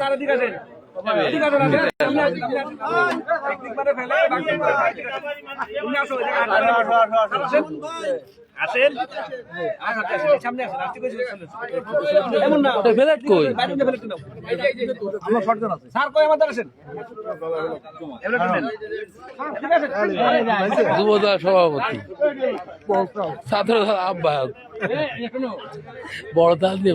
চারিদিকে সভাপতি ছাত্র আহ্বায়ক বড় তাল দিয়ে।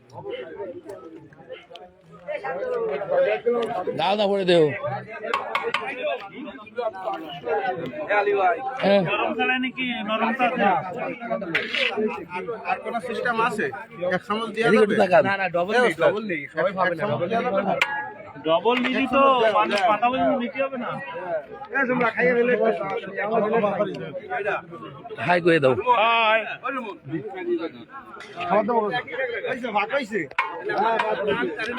দাও না পরে দেও। হ্যাঁ। আর কোন সিস্টেম আছে? এক চামচ দিয়ে এদিকে একটু তাকান। না না ডবল নেই ডবল নেই। সবাই ভাবে না। ডবল নিলি তো মানুষ পাতা বই নিতে হবে না। তোমরা খাইয়ে ফেলে হাই। করে দাও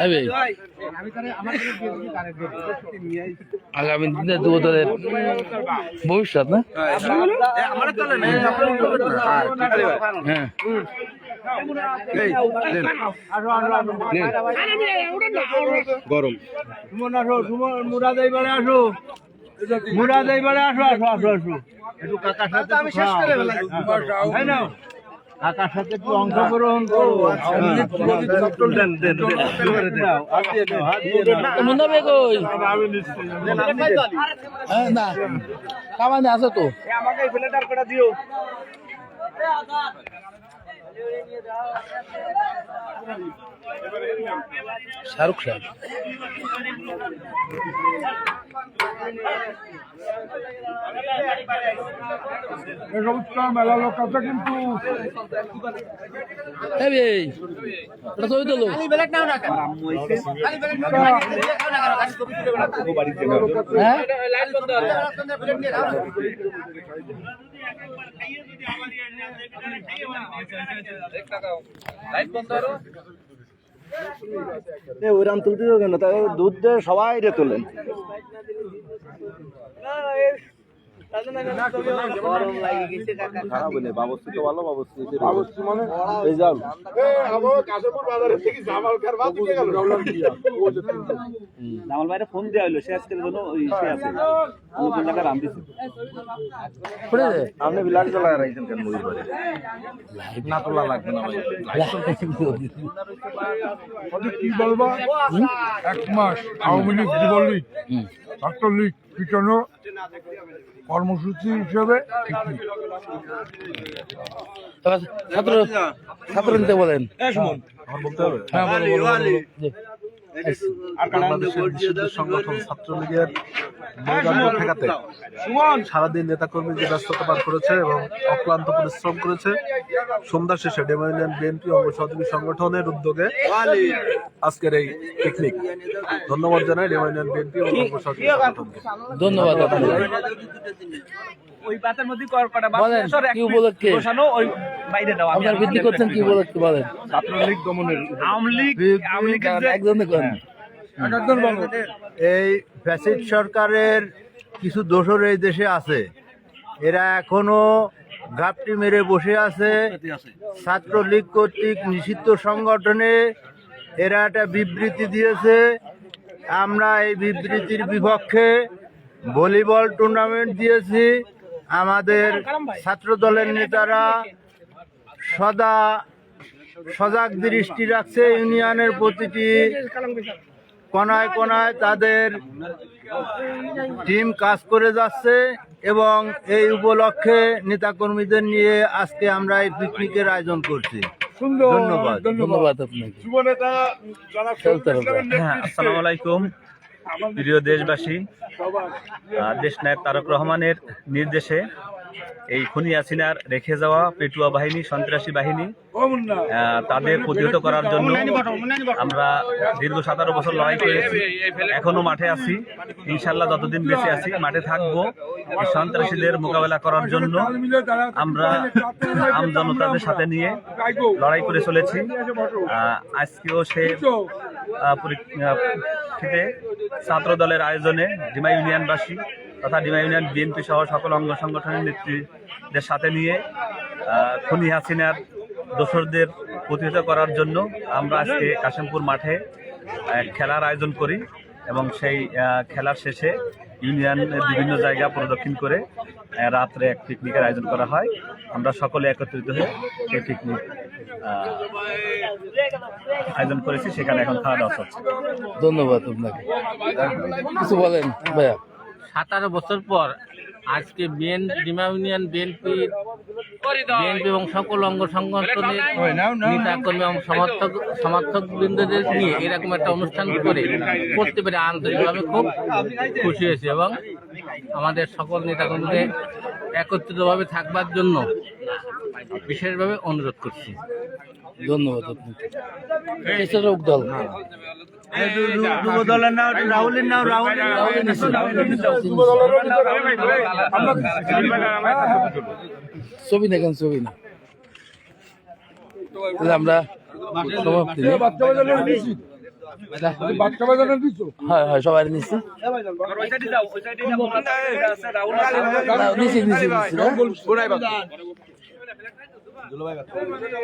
হবে আগামী দিনে যুব দলের ভবিষ্যৎ না না? হ্যাঁ। গরম কাকার সাথে একটু অংশগ্রহণ করো দেন দেন মুন্না বে কই না কামানে আছে তো আমাকে দিও? Yeah. শাহরুখ খান মেলা লোক আছে কিন্তু। তোলো। হ্যাঁ ওইরাম তুলতে কেন? তাই দুধ দিয়ে সবাই রে তোলেন। জামাল ভাইরা ফোন দেওয়া হলো সে আজকের জন্য ওই সে আছে। নতুন টাকা রাম দিছে? পড়ে দে আপনি রাখছেন কেন করে না তোলা লাগবে না ভাই কি বলবা? এক মাস আওয়ামী লীগ যুবলীগ ছাত্রলীগ পিটানো কর্মসূচি হিসেবে ছাত্র ছাত্র নিতে বলেন। হ্যাঁ বলতে হবে হ্যাঁ। বাংলাদেশের সংগঠন ছাত্রলীগের ঠেকাতে সারাদিন নেতাকর্মী যে ব্যস্ততা পার করেছে এবং অক্লান্ত পরিশ্রম করেছে সন্ধ্যা শেষে ডেমো ইউনিয়ন বিএনপি অঙ্গ সহযোগী সংগঠনের উদ্যোগে আজকের এই পিকনিক ধন্যবাদ জানাই ডেমো ইউনিয়ন বিএনপি এবং অঙ্গ সহযোগী সংগঠনকে। ধন্যবাদ ওই পাতার মধ্যে কর বলেন, কি উপলক্ষে? বসানো ওই বাইরে দাও আমি আপনার করছেন কি বলে বলেন? ছাত্রলীগ দমনের আওয়ামী লীগ আওয়ামী একজনে করেন। এই ফ্যাসিড সরকারের কিছু দোষর এই দেশে আছে। এরা এখনও ঘাপটি মেরে বসে আছে। ছাত্রলীগ কর্তৃক নিষিদ্ধ সংগঠনে এরা একটা বিবৃতি দিয়েছে। আমরা এই বিবৃতির বিপক্ষে ভলিবল টুর্নামেন্ট দিয়েছি। আমাদের ছাত্র দলের নেতারা সদা সজাগ দৃষ্টি রাখছে ইউনিয়নের প্রতিটি কোনায় কোনায় তাদের টিম কাজ করে যাচ্ছে এবং এই উপলক্ষে নেতাকর্মীদের নিয়ে আজকে আমরা এই পিকনিকের আয়োজন করছি। ধন্যবাদ ধন্যবাদ। আপনাকে। চলতে হবে হ্যাঁ আসসালামু আলাইকুম প্রিয় দেশবাসী। দেশ নায়ক তারক রহমানের নির্দেশে এই খুনি হাসিনার রেখে যাওয়া পেটুয়া বাহিনী সন্ত্রাসী বাহিনী তাদের প্রতিহত করার জন্য আমরা দীর্ঘ সতেরো বছর লড়াই করেছি। এখনও মাঠে আছি। ইনশাল্লাহ যতদিন বেঁচে আছি মাঠে থাকব। সন্ত্রাসীদের মোকাবেলা করার জন্য আমরা আম জনতাদের সাথে নিয়ে লড়াই করে চলেছি। আজকেও সে পরীক্ষিতে ছাত্র দলের আয়োজনে ডিমা ইউনিয়নবাসী তথা ডিমা ইউনিয়ন বিএনপি সহ সকল অঙ্গ সংগঠনের নেতৃত্বের সাথে নিয়ে খুনি হাসিনার দোসরদের প্রতিহত করার জন্য আমরা আজকে কাশিমপুর মাঠে খেলার আয়োজন করি এবং সেই খেলার শেষে ইউনিয়নের বিভিন্ন জায়গা প্রদক্ষিণ করে রাত্রে এক পিকনিকের আয়োজন করা হয়। আমরা সকলে একত্রিত হয়ে সেই পিকনিক আয়োজন করেছি। সেখানে এখন খাওয়া দাওয়া চলছে। ধন্যবাদ আপনাকে। কিছু বলেন ভাইয়া। সাতারো বছর পর আজকে বিএন ডিমা ইউনিয়ন বিএনপি বিএনপি এবং সকল অঙ্গ সংগঠনের নেতা কর্মী এবং সমর্থক সমর্থক বৃন্দদের নিয়ে এরকম একটা অনুষ্ঠান করে করতে পেরে আন্তরিকভাবে খুব খুশি হয়েছি এবং আমাদের সকল নেতাকর্মীদের একত্রিতভাবে থাকবার জন্য বিশেষভাবে অনুরোধ করছি। ধন্যবাদ আপনাকে। দল। যুব নাম রাহুলের নাম রাহুলের নাম ছবি না কেন ছবি না আমরা সমাপ্তি হয় হয় সবাই নিচ্ছি নিচ্ছি নিচ্ছি নিচ্ছি হ্যাঁ?